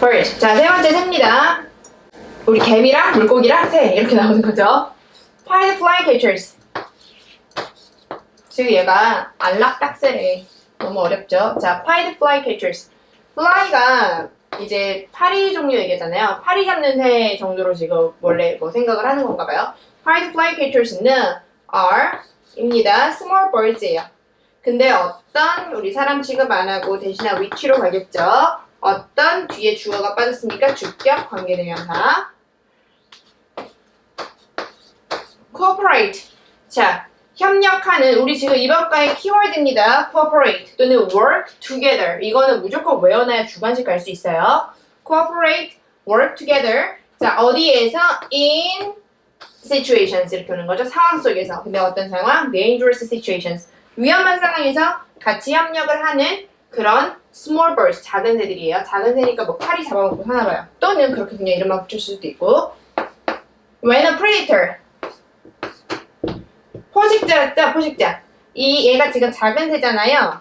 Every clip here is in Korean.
bird. 자, 세 번째 새입니다. 우리 개미랑 물고기랑 새 이렇게 나오는 거죠. Find the fly catchers. 지금 얘가 안락딱새래. 너무 어렵죠? 자, find the fly catchers. fly가 이제 파리 종류 얘기잖아요. 파리 잡는 새 정도로 지금 원래 뭐 생각을 하는 건가 봐요. Find the fly catchers는 are 입니다. small birds예요. 근데 어떤 우리 사람 취급 안 하고 대신에 위치로 가겠죠. 어떤 뒤에 주어가 빠졌으니까 주격 관계대명사. cooperate. 자, 협력하는 우리 지금 이번 과의 키워드입니다. cooperate 또는 work together. 이거는 무조건 외워놔야 주관식 갈 수 있어요. cooperate, work together. 자, 어디에서 in situations 이렇게 오는 거죠. 상황 속에서. 근데 어떤 상황? dangerous situations. 위험한 상황에서 같이 협력을 하는 그런 small birds, 작은 새들이에요. 작은 새니까 뭐 파리 잡아먹고 사나 봐요. 또는 그렇게 그냥 이름만 붙일 수도 있고. When a predator. 포식자였죠, 포식자. 이 얘가 지금 작은 새잖아요.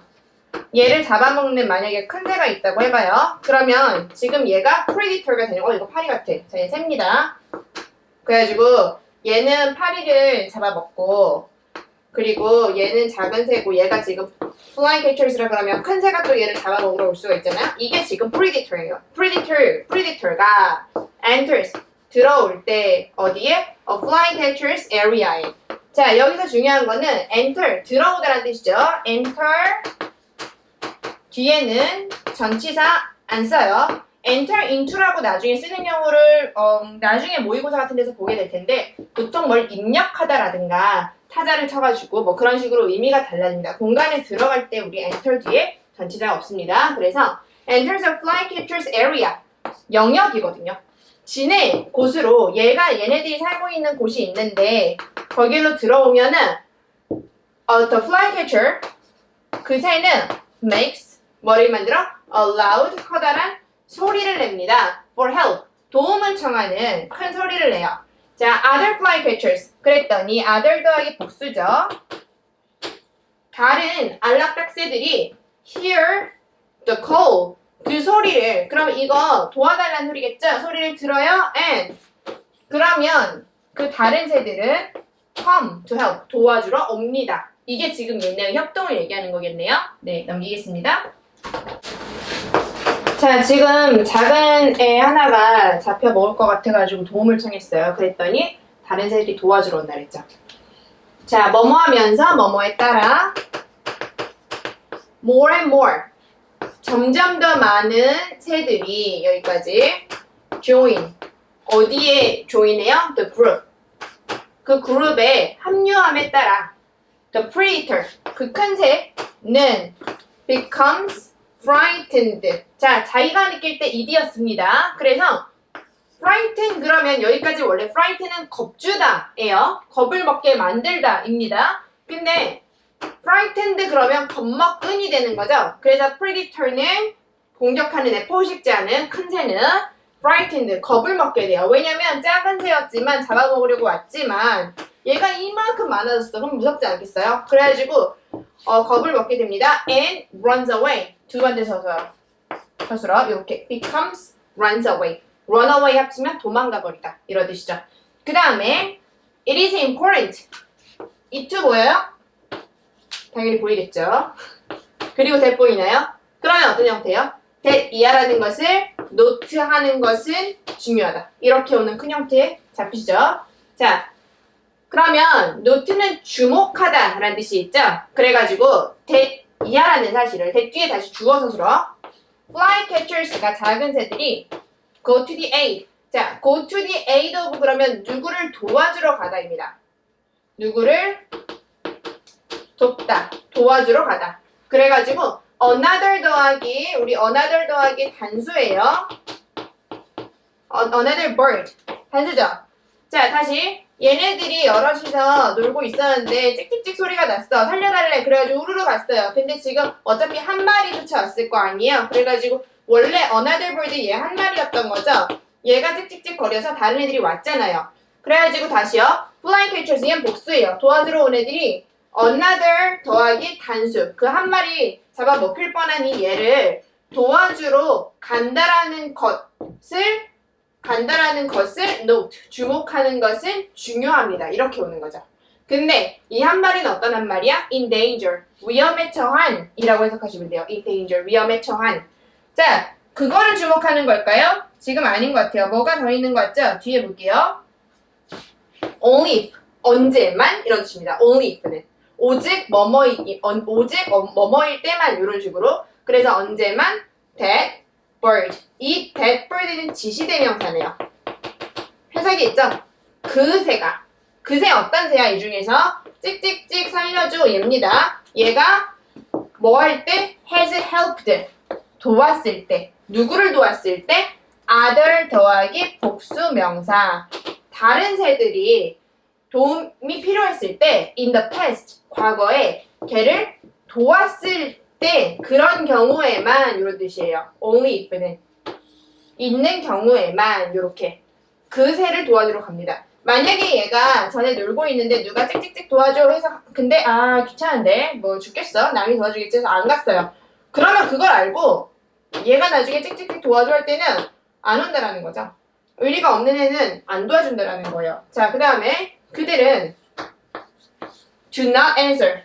얘를 잡아먹는 만약에 큰 새가 있다고 해봐요. 그러면 지금 얘가 predator가 되는 거, 어, 이거 파리 같아. 자, 얘 새입니다. 그래가지고 얘는 파리를 잡아먹고 그리고 얘는 작은 새고 얘가 지금 flying catchers라 그러면 큰 새가 또 얘를 잡아먹으러 올 수가 있잖아요. 이게 지금 predator예요. predator, predator가 enters 들어올 때 어디에? a flying catchers area에. 자 여기서 중요한 거는 enter 들어오다라는 뜻이죠. enter 뒤에는 전치사 안 써요. enter into라고 나중에 쓰는 경우를 어, 나중에 모의고사 같은 데서 보게 될 텐데 보통 뭘 입력하다라든가 타자를 쳐가지고 뭐 그런 식으로 의미가 달라집니다. 공간에 들어갈 때 우리 enter 뒤에 전치사가 없습니다. 그래서 enters a fly catchers area 영역이거든요. 지네 곳으로 얘가 얘네들이 살고 있는 곳이 있는데 거기로 들어오면은 어, the fly catcher 그 새는 makes 뭐를 만들어? a loud 커다란 소리를 냅니다. for help 도움을 청하는 큰 소리를 내요. 자, other fly catchers 그랬더니 other 더하기 복수죠. 다른 안락딱새들이 hear the call 그 소리를 그럼 이거 도와달라는 소리겠죠? 소리를 들어요 and 그러면 그 다른 새들은 come to help 도와주러 옵니다. 이게 지금 얘네 협동을 얘기하는 거겠네요. 네, 넘기겠습니다. 자, 지금 작은 애 하나가 잡혀 먹을 것 같아가지고 도움을 청했어요. 그랬더니 다른 새들이 도와주러 온다 그랬죠. 자, 뭐뭐 하면서 뭐뭐에 따라 more and more 점점 더 많은 새들이 여기까지 join 어디에 join해요? The group 그 그룹에 합류함에 따라 the predator 그 큰 새는 becomes frightened 자 자기가 느낄 때 이디였습니다 그래서 frighten 그러면 여기까지 원래 frighten은 겁주다예요 겁을 먹게 만들다입니다 근데 frightened 그러면 겁먹은이 되는 거죠. 그래서 predator는 공격하는 애, 포식자는 큰 새는 frightened 겁을 먹게 돼요. 왜냐면 작은 새였지만 잡아먹으려고 왔지만 얘가 이만큼 많아졌어. 그럼 무섭지 않겠어요? 그래가지고 어, 겁을 먹게 됩니다. and runs away 두 번째 서술 서술어 이렇게 becomes runs away run away 합치면 도망가 버리다 이런 뜻이죠. 그 다음에 it is important 이투 뭐예요? 당연히 보이겠죠. 그리고 that 보이나요? 그러면 어떤 형태예요? that 이하라는 것을 노트하는 것은 중요하다. 이렇게 오는 큰 형태 잡히시죠? 자, 그러면 노트는 주목하다라는 뜻이 있죠? 그래가지고 that 이하라는 사실을 that 뒤에 다시 주어서 들어 fly catchers가 작은 새들이 go to the aid. 자, go to the aid of 그러면 누구를 도와주러 가다입니다. 누구를 돕다, 도와주러 가다. 그래가지고 another 더하기 우리 another 더하기 단수예요. 어, another bird 단수죠. 자 다시 얘네들이 여럿이서 놀고 있었는데 찍찍찍 소리가 났어. 살려달래. 그래가지고 우르르 갔어요. 근데 지금 어차피 한 마리 쫓아왔을 거 아니에요. 그래가지고 원래 bird 얘한 마리였던 거죠. 얘가 찍찍찍 거려서 다른 애들이 왔잖아요. 그래가지고 다시요. catchers 얘는 복수예요. 도와주러 온 애들이 another 더하기 단수 그 한 마리 잡아먹힐 뻔한 이 얘를 도와주러 간다라는 것을 간다라는 것을 note 주목하는 것은 중요합니다. 이렇게 오는 거죠. 근데 이한 마리는 어떤 한 말이야? in danger 위험에 처한 이라고 해석하시면 돼요. in danger 위험에 처한. 자, 그거를 주목하는 걸까요? 지금 아닌 것 같아요. 뭐가 더 있는 것 같죠? 뒤에 볼게요. only 언제만 이런 뜻입니다. only if는 오직 뭐뭐이 어, 오직 어, 뭐뭐일 때만 이런 식으로 그래서 언제만 that bird. 이 that bird는 지시대명사네요. 해석이 있죠? 그 새가. 그 새 어떤 새야? 이 중에서 찍찍찍 살려줘 얘입니다. 얘가 뭐 할 때? has helped. 도왔을 때. 누구를 도왔을 때? other 더하기 복수 명사. 다른 새들이 도움이 필요했을 때 in the past 과거에 걔를 도왔을 때 그런 경우에만 이런 뜻이에요. only if는 있는 경우에만 이렇게 그 새를 도와주러 갑니다. 만약에 얘가 전에 놀고 있는데 누가 찍찍찍 도와줘 해서 근데 아 귀찮은데 뭐 죽겠어 남이 도와주겠지 해서 안 갔어요. 그러면 그걸 알고 얘가 나중에 찍찍찍 도와줘 할 때는 안 온다라는 거죠. 의리가 없는 애는 안 도와준다라는 거예요. 자, 그 다음에 그들은 do not answer.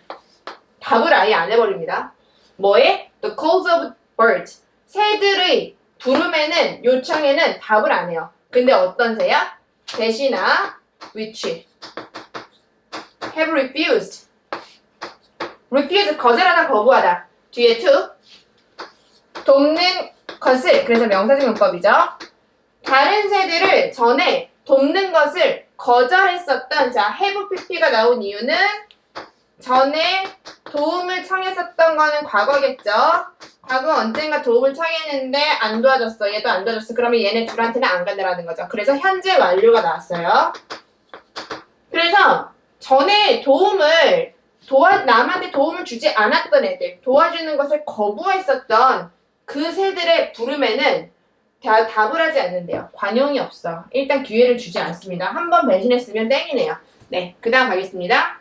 답을 아예 안 해버립니다. 뭐에? The calls of birds. 새들의 부름에는, 요청에는 답을 안 해요. 근데 어떤 새야? 대시나 which have refused. refuse 거절하다 거부하다. 뒤에 to 돕는 것을 그래서 명사적 용법이죠. 다른 새들을 전에 돕는 것을 거절했었던 자 have pp가 나온 이유는 전에 도움을 청했었 던 거는 과거겠죠. 과거 언젠가 도움을 청했는데 안 도와줬어. 얘도 안 도와줬어. 그러면 얘네 둘한테는 안 간다라는 거죠. 그래서 현재 완료가 나왔어요. 그래서 전에 도움을 도와 남한테 도움을 주지 않았던 애들, 도와주는 것을 거부했었던 그 새들의 부름에는 다, 답을 하지 않는데요. 관용이 없어. 일단 기회를 주지 않습니다. 한 번 배신했으면 땡이네요. 네, 그 다음 가겠습니다.